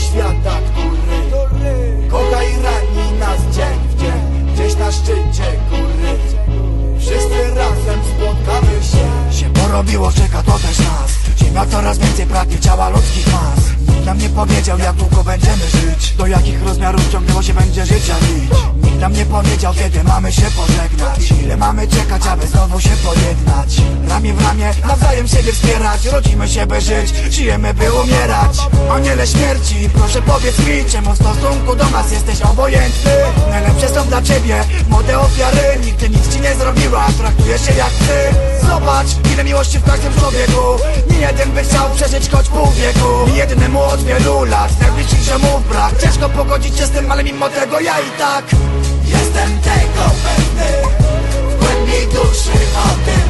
świata, który kocha i rani nas dzień w dzień Gdzieś na szczycie góry. Wszyscy razem spotkamy się. Się porobiło, czeka to też nas. Ziemia coraz więcej pragnie ciała ludzkich mas. Nikt nam nie powiedział jak długo będziemy żyć. Do jakich rozmiarów ciągnęło się będzie życia nić Nam nie powiedział kiedy mamy się pożegnać. Ile mamy czekać, aby znowu się pojednać? Ramię w ramię, nawzajem siebie wspierać. Rodzimy się by żyć, żyjemy by umierać. Aniele śmierci, proszę powiedz mi Czemu w stosunku do nas jesteś obojętny? Najlepsze są dla ciebie młode ofiary. Nigdy nic ci nie zrobiła, traktujesz się jak ty Zobacz, ile miłości w każdym człowieku. Nie jeden by chciał przeżyć choć pół wieku. Jednemu od wielu lat. Najbliższych ziomów brak. Ciężko pogodzić się z tym, ale mimo tego ja i tak Jestem tego pewny. W głębi duszy o tym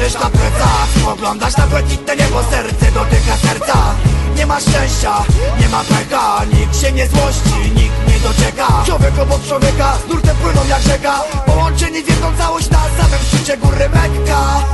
Leżysz na plecach Spoglądasz na błękitne niebo, serce dotyka serca. Nie ma szczęścia, nie ma pecha Nikt się nie złości, nikt nie docieka. Człowiek obok człowieka, z nurtem płyną jak rzeka. Połączeni w jedną całość na samym szczycie góry Mekka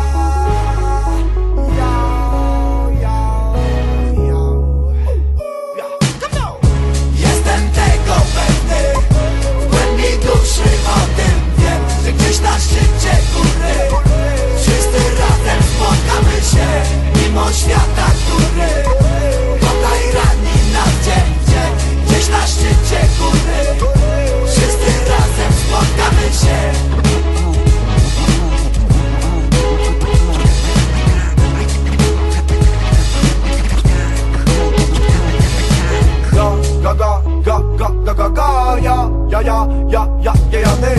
ja, ja, ja, ja, ja,